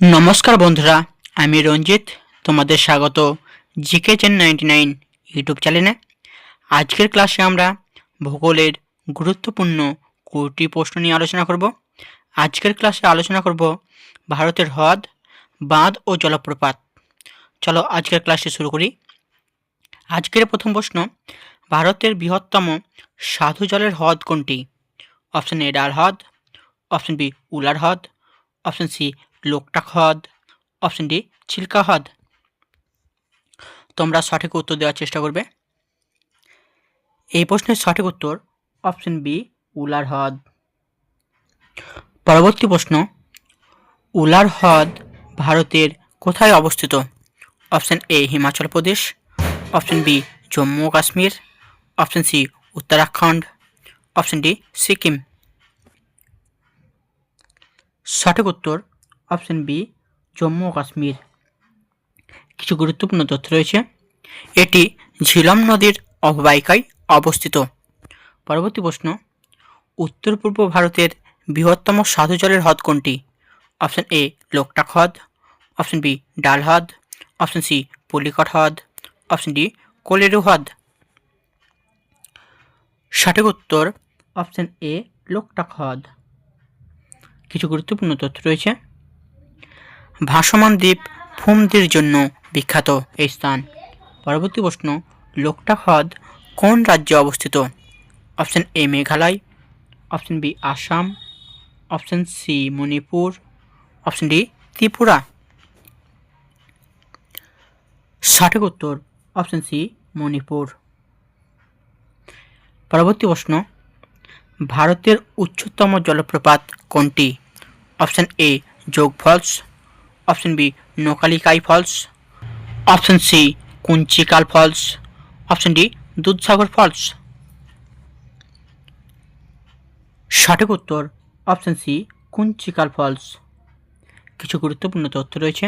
নমস্কার বন্ধুরা, আমি রঞ্জিত, তোমাদের স্বাগত GK chain ninety nine YouTube চ্যানেলে। আজকের ক্লাসে আমরা ভূগোলের গুরুত্বপূর্ণ কুড়িটি প্রশ্ন নিয়ে আলোচনা করব। আজকের ক্লাসে আলোচনা করব ভারতের হ্রদ, বাঁধ ও জলপ্রপাত। চলো আজকের ক্লাসটি শুরু করি। আজকের প্রথম প্রশ্ন, ভারতের বৃহত্তম সাধু জলের হ্রদ কোনটি? অপশন এ ডাল হ্রদ অপশন বি উলার হ্রদ, অপশন সি লোকটাক হ্রদ অপশন ডি চিল্কা হ্রদ তোমরা সঠিক উত্তর দেওয়ার চেষ্টা করবে। এই প্রশ্নের সঠিক উত্তর অপশন বি উলার হ্রদ পরবর্তী প্রশ্ন, উলার হ্রদ ভারতের কোথায় অবস্থিত? Option A Himachal Pradesh option B Jammu Kashmir option C Uttarakhand option D Sikkim. সঠিক উত্তর অপশন বি, জম্মু ও কাশ্মীর। কিছু গুরুত্বপূর্ণ তথ্য রয়েছে। এটি ঝিলম নদীর অববাহিকায় অবস্থিত। পরবর্তী প্রশ্ন, উত্তর পূর্ব ভারতের বৃহত্তম সাধু জলের হ্রদ কোনটি? অপশন এ, লোকটাক হ্রদ। অপশন বি, ডাল হ্রদ। অপশন সি, পলিকট হ্রদ। অপশন ডি, কোলেরু হ্রদ। সঠিক উত্তর অপশন এ, লোকটাক হ্রদ। কিছু গুরুত্বপূর্ণ তথ্য রয়েছে। ভাসমান দ্বীপ ফুমদির জন্য বিখ্যাত এই স্থান। পরবর্তী প্রশ্ন, লোকটা হ্রদ কোন রাজ্যে অবস্থিত? Option A Meghalaya, option B Assam, option C Manipur, option D Tripura. সঠিক উত্তর, অপশন সি মণিপুর। পরবর্তী প্রশ্ন, ভারতের উচ্চতম জলপ্রপাত কোনটি? Option A Jog falls option B Nohkalikai falls. Option C, Kunchikal falls. Option D, Dudhsagar falls. সঠিক উত্তর, অপশন সি, কুঞ্চিকাল ফলস। কিছু গুরুত্বপূর্ণ তথ্য রয়েছে।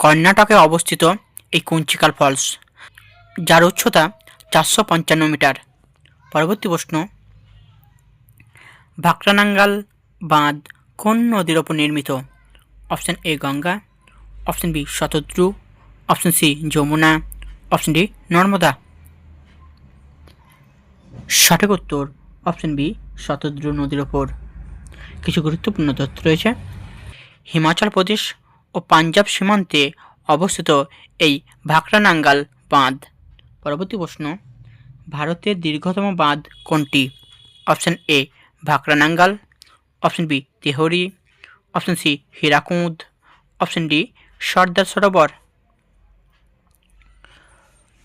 কর্ণাটকে অবস্থিত এই কুঞ্চিকাল ফলস, যার উচ্চতা চারশো পঞ্চান্ন মিটার। পরবর্তী প্রশ্ন, ভাকরানাঙ্গাল বাঁধ কোন নদীর ওপর নির্মিত? Option A Ganga, option B Shatadru, option C Yamuna, option D Narmada. সঠিক উত্তর অপশন বি শতদ্রু নদীর ওপর কিছু গুরুত্বপূর্ণ তথ্য রয়েছে। হিমাচল প্রদেশ ও পাঞ্জাব সীমান্তে অবস্থিত এই ভাকরানাঙ্গাল বাঁধ। পরবর্তী প্রশ্ন, ভারতের দীর্ঘতম বাঁধ কোনটি? Option A Bhakra Nangal, option B Tehri option C, Hirakud. Option D, Sardar Sarovar.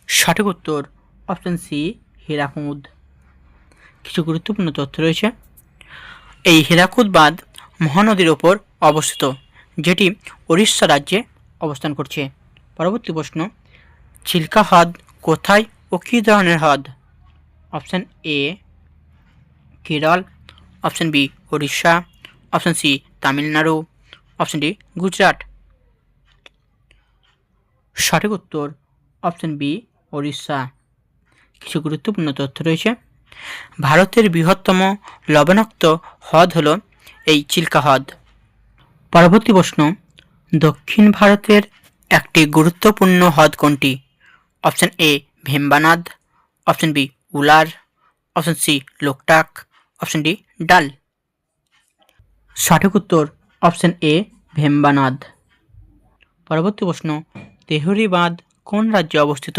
সঠিক উত্তর, অপশন সি, হীরাকুঁদ। কিছু গুরুত্বপূর্ণ তথ্য রয়েছে। এই হীরাকুদ বাঁধ মহানদীর ওপর অবস্থিত, যেটি উড়িষ্যা রাজ্যে অবস্থান করছে। পরবর্তী প্রশ্ন চিল্কা হ্রদ কোথায় ও কী ধরনের হ্রদ option A, Kerala. Option B Orissa option C Tamil Nadu option D Gujarat. সঠিক উত্তর অপশান বি উড়িষ্যা কিছু গুরুত্বপূর্ণ তথ্য রয়েছে। ভারতের বৃহত্তম লবণাক্ত হ্রদ হল এই চিল্কা হ্রদ। পরবর্তী প্রশ্ন, দক্ষিণ ভারতের একটি গুরুত্বপূর্ণ হ্রদ কোনটি? Option A Vembanad option B Wular option C Loktak option D Dal. সঠিক উত্তর অপশান এ ভেম্বানাদ। পরবর্তী প্রশ্ন তেহরি বাঁধ কোন রাজ্যে অবস্থিত?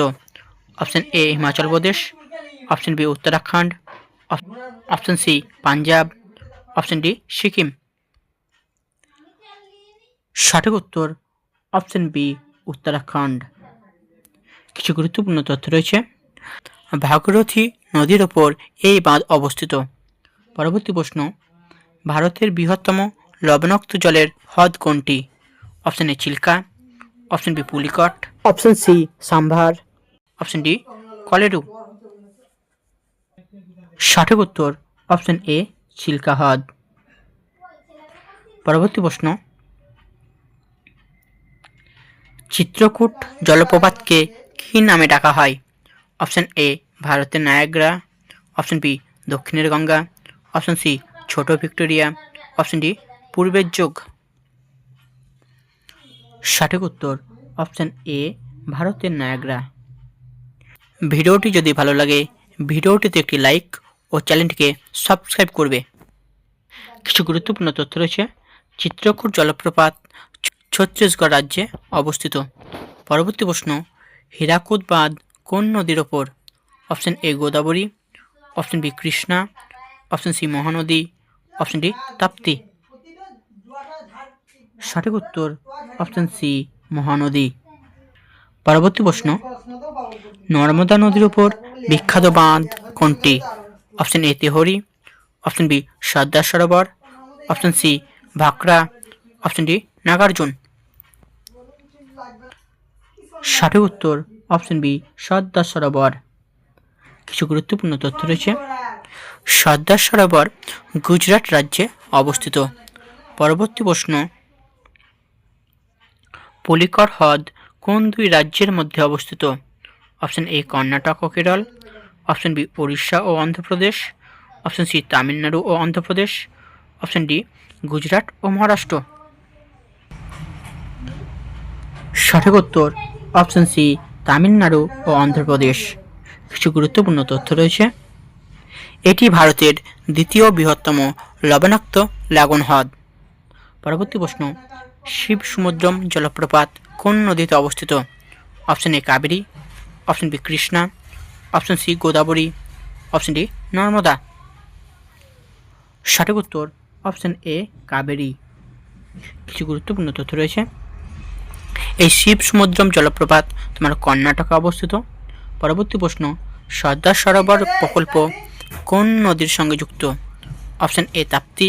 Option A Himachal Pradesh option B Uttarakhand option C Punjab option D Sikkim. সঠিক উত্তর অপশান বি উত্তরাখণ্ড। কিছু গুরুত্বপূর্ণ তথ্য রয়েছে। ভাগীরথী নদীর ওপর এই বাঁধ অবস্থিত। পরবর্তী প্রশ্ন ভারতের বৃহত্তম লবণাক্ত জলের হ্রদ কোনটি? Option A Chilika option B Pulicat option C Sambhar. Option D Kolleru. সঠিক উত্তর অপশন এ চিল্কা হ্রদ। পরবর্তী প্রশ্ন। চিত্রকূট জলপ্রপাতকে কী নামে ডাকা হয়? অপশন এ ভারতের নায়াগ্রা অপশন বি দক্ষিণের গঙ্গা অপশন সি ছোট ভিক্টোরিয়া অপশন ডি পূর্বের যুগ। সঠিক উত্তর অপশান এ ভারতের নায়াগ্রা। ভিডিওটি যদি ভালো লাগে, ভিডিওটিতে একটি লাইক ও চ্যানেলটিকে সাবস্ক্রাইব করবে। কিছু গুরুত্বপূর্ণ তথ্য রয়েছে, চিত্রকূট জলপ্রপাত ছত্তিশগড় রাজ্যে অবস্থিত। পরবর্তী প্রশ্ন হীরাকুদ বাঁধ কোন নদীর ওপর? Option A Godavari option B Krishna option C Mahanadi option D, Tapti. সঠিক উত্তর, অপশন সি, মহানদী। পরবর্তী প্রশ্ন, নর্মদা নদীর উপর বিখ্যাত বাঁধ কোনটি? Option A, Tehri. Option B Sardar Sarovar. Option C Bhakra option D, Nagarjun. সঠিক উত্তর, অপশন বি সর্দার সরোবর। কিছু গুরুত্বপূর্ণ তথ্য রয়েছে। সর্দার সরোবর গুজরাট রাজ্যে অবস্থিত। পরবর্তী প্রশ্ন, পলিকর হ্রদ কোন দুই রাজ্যের মধ্যে অবস্থিত? অপশন এ কর্ণাটক ও কেরল, অপশন বি উড়িষ্যা ও অন্ধ্রপ্রদেশ, অপশন সি তামিলনাড়ু ও অন্ধ্রপ্রদেশ, অপশন ডি গুজরাট ও মহারাষ্ট্র। সঠিক উত্তর, অপশন সি তামিলনাড়ু ও অন্ধ্রপ্রদেশ। কিছু গুরুত্বপূর্ণ তথ্য রয়েছে। এটি ভারতের দ্বিতীয় বৃহত্তম লবণাক্ত লাগন হ্রদ। পরবর্তী প্রশ্ন, শিব সমুদ্রম জলপ্রপাত কোন নদীতে অবস্থিত? Option A Kaveri, option B Krishna, option C Godavari, option D Narmada. সঠিক উত্তর অপশন এ কাবেরী। কিছু গুরুত্বপূর্ণ তথ্য রয়েছে। এই শিব সমুদ্রম জলপ্রপাত তোমার কর্ণাটকে অবস্থিত। পরবর্তী প্রশ্ন, সর্দার সরোবর প্রকল্প কোন নদীর সঙ্গে যুক্ত? Option A Tapti,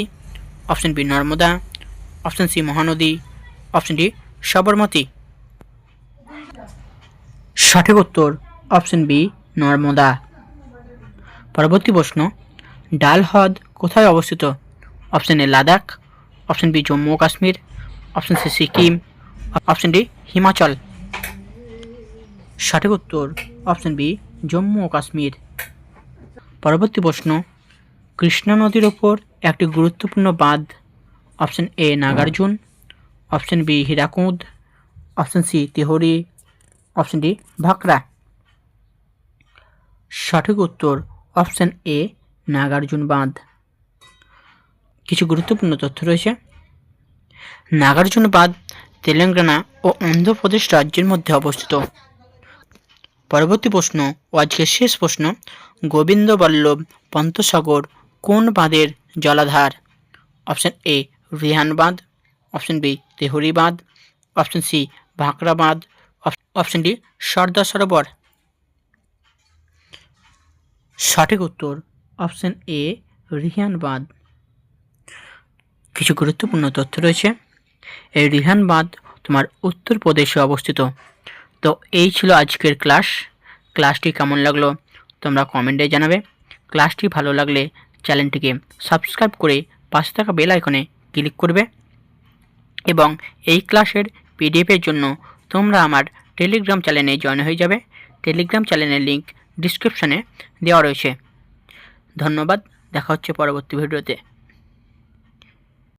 option B Narmada, option C Mahanadi, option D Sabarmati. সঠিক উত্তর, অপশন বি নর্মদা। পরবর্তী প্রশ্ন, ডাল হ্রদ কোথায় অবস্থিত? Option A Ladakh, option B Jammu Kashmir, option C Sikkim, option D Himachal. সঠিক উত্তর, অপশন বি জম্মু ও কাশ্মীর। পরবর্তী প্রশ্ন, কৃষ্ণা নদীর ওপর একটি গুরুত্বপূর্ণ বাঁধ, option A Nagarjun, option B Hirakud, option C Tehri, option D Bhakra. সঠিক উত্তর অপশন এ নাগার্জুন বাঁধ। কিছু গুরুত্বপূর্ণ তথ্য রয়েছে। নাগার্জুন বাঁধ তেলেঙ্গানা ও অন্ধ্রপ্রদেশ রাজ্যের মধ্যে অবস্থিত। পরবর্তী প্রশ্ন ও আজকের শেষ প্রশ্ন গোবিন্দ বল্লভ পন্তসাগর কোন বাঁধের জলাধার? অপশন এ, রিহান বাঁধ, অপশন বি, তেহরি বাঁধ, অপশন সি ভাকরা বাঁধ, অপ- অপশন ডি, সর্দার সরোবর। সঠিক উত্তর অপশন এ, রিহান বাঁধ। কিছু গুরুত্বপূর্ণ তথ্য রয়েছে। এই রিহান বাঁধ তোমার উত্তরপ্রদেশে অবস্থিত। তো এই ছিল আজকের ক্লাস। ক্লাসটি কেমন লাগল তোমরা কমেন্টে জানাবে। ক্লাসটি ভালো লাগলে চ্যানেলটিকে সাবস্ক্রাইব করে পাশে থাকা বেল আইকনে ক্লিক করবে। এবং এই ক্লাসের পিডিএফের জন্য তোমরা আমার টেলিগ্রাম চ্যানেলে জয়েন হয়ে যাবে। টেলিগ্রাম চ্যানেলের লিংক ডিসক্রিপশানে দেওয়া রয়েছে। ধন্যবাদ। দেখা হচ্ছে পরবর্তী ভিডিওতে।